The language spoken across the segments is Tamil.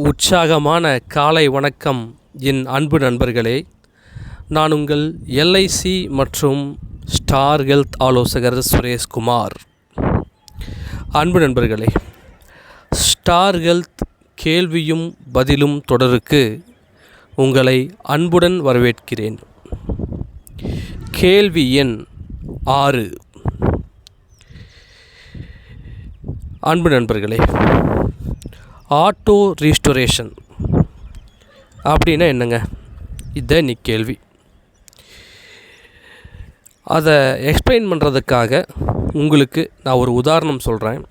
உற்சாகமான காலை வணக்கம் என் அன்பு நண்பர்களே. நான் உங்கள் எல்ஐசி மற்றும் ஸ்டார் ஹெல்த் ஆலோசகர் சுரேஷ்குமார். அன்பு நண்பர்களே ஸ்டார் ஹெல்த் கேள்வியும் பதிலும் தொடருக்கு உங்களை அன்புடன் வரவேற்கிறேன். கேள்வி எண் ஆறு. அன்பு நண்பர்களே ஆட்டோ ரீஸ்டோரேஷன் அப்படின்னா என்னங்க? இதை நீ கேள்வி. அதை எக்ஸ்பிளைன் பண்ணுறதுக்காக உங்களுக்கு நான் ஒரு உதாரணம் சொல்கிறேன்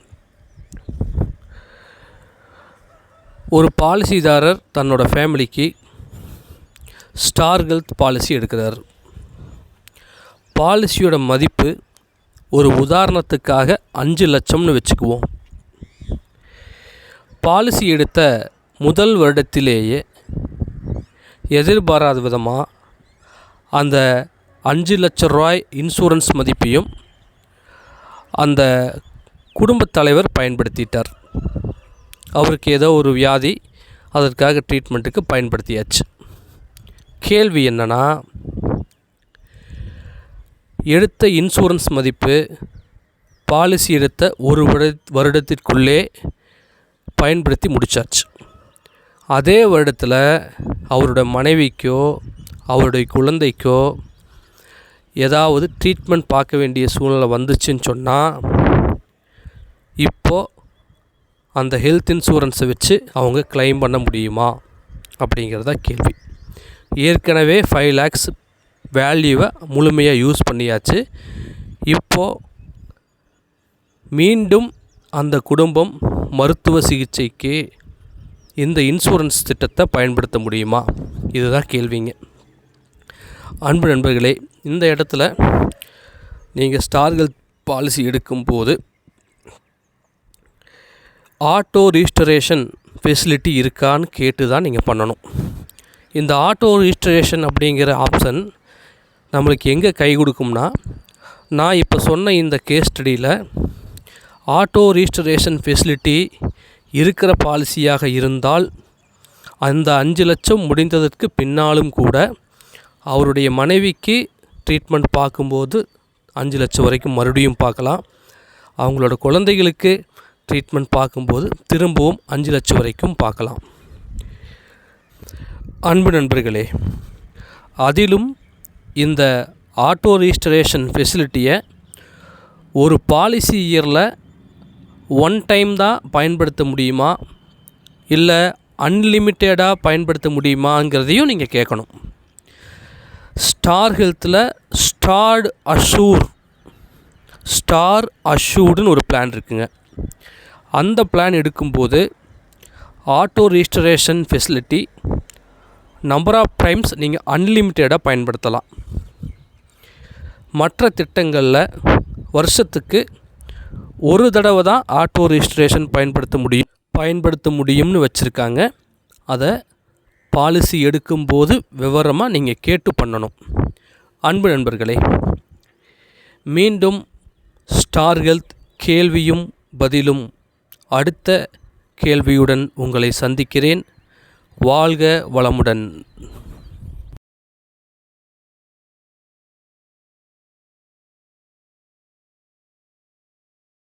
ஒரு பாலிசிதாரர் தன்னோட ஃபேமிலிக்கு ஸ்டார் ஹெல்த் பாலிசி எடுக்கிறார். பாலிசியோட மதிப்பு ஒரு உதாரணத்துக்காக அஞ்சு லட்சம்னு வச்சுக்குவோம். பாலிசி எடுத்த முதல் வருடத்திலேயே எதிர்பாராத விதமாக அந்த அஞ்சு லட்ச ரூபாய் இன்சூரன்ஸ் மதிப்பையும் அந்த குடும்பத் தலைவர் பயன்படுத்திட்டார். அவருக்கு ஏதோ ஒரு வியாதி அதற்காக ட்ரீட்மெண்ட்டுக்கு பயன்படுத்தியாச்சு. கேள்வி என்னன்னா எடுத்த இன்சூரன்ஸ் மதிப்பு பாலிசி எடுத்த ஒரு வருட வருடத்திற்குள்ளே பயன்படுத்தி முடிச்சாச்சு. அதே வருடத்தில் அவரோட மனைவிக்கோ அவருடைய குழந்தைக்கோ ஏதாவது ட்ரீட்மெண்ட் பார்க்க வேண்டிய சூழ்நிலை வந்துச்சுன்னு சொன்னால் இப்போது அந்த ஹெல்த் இன்சூரன்ஸை வச்சு அவங்க கிளைம் பண்ண முடியுமா? அப்படிங்கிறதா கேள்வி. ஏற்கனவே ஃபைவ் லேக்ஸ் வேல்யூவை முழுமையாக யூஸ் பண்ணியாச்சு. இப்போது மீண்டும் அந்த குடும்பம் மருத்துவ சிகிச்சைக்கு இந்த இன்சூரன்ஸ் திட்டத்தை பயன்படுத்த முடியுமா? இதுதான் கேள்விங்க. அன்பு நண்பர்களே இந்த இடத்துல நீங்கள் ஸ்டார்கள் பாலிசி எடுக்கும்போது ஆட்டோ ரிஜிஸ்டரேஷன் ஃபெசிலிட்டி இருக்கான்னு கேட்டு தான் நீங்கள் பண்ணணும். இந்த ஆட்டோ ரீஸ்டரேஷன் அப்படிங்கிற ஆப்ஷன் நம்மளுக்கு எங்கே கை கொடுக்கும்னா நான் இப்போ சொன்ன இந்த கேஸ் ஸ்டடியில் ஆட்டோ ரீஸ்டரேஷன் ஃபெசிலிட்டி இருக்கிற பாலிசியாக இருந்தால் அந்த அஞ்சு லட்சம் முடிந்ததற்கு பின்னாலும் கூட அவருடைய மனைவிக்கு ட்ரீட்மெண்ட் பார்க்கும்போது அஞ்சு லட்சம் வரைக்கும் மறுபடியும் பார்க்கலாம். அவங்களோட குழந்தைகளுக்கு ட்ரீட்மெண்ட் பார்க்கும்போது திரும்பவும் அஞ்சு லட்சம் வரைக்கும் பார்க்கலாம். அன்பு நண்பர்களே அதிலும் இந்த ஆட்டோ ரீஸ்டரேஷன் ஃபெசிலிட்டியை ஒரு பாலிசி இயரில் ஒன் டைம் தான் பயன்படுத்த முடியுமா? இல்லை அன்லிமிட்டடாக பயன்படுத்த முடியுமாங்கிறதையும் நீங்கள் கேட்கணும். ஸ்டார் ஹெல்த்தில் ஸ்டார்டு அஷூர் ஸ்டார் அஷூர்டுன்னு ஒரு பிளான் இருக்குங்க. அந்த பிளான் எடுக்கும்போது auto registration facility number of times நீங்கள் அன்லிமிட்டடாக பயன்படுத்தலாம். மற்ற திட்டங்களில் வருஷத்துக்கு ஒரு தடவை தான் ஆட்டோ ரிஜிஸ்ட்ரேஷன் பயன்படுத்த முடியும். பயன்படுத்த முடியும்னு வச்சுருக்காங்க. அதை பாலிசி எடுக்கும்போது விவரமாக நீங்கள் கேட்டு பண்ணணும். அன்பு நண்பர்களே மீண்டும் ஸ்டார் ஹெல்த் கேள்வியும் பதிலும் அடுத்த கேள்வியுடன் உங்களை சந்திக்கிறேன். வாழ்க வளமுடன்.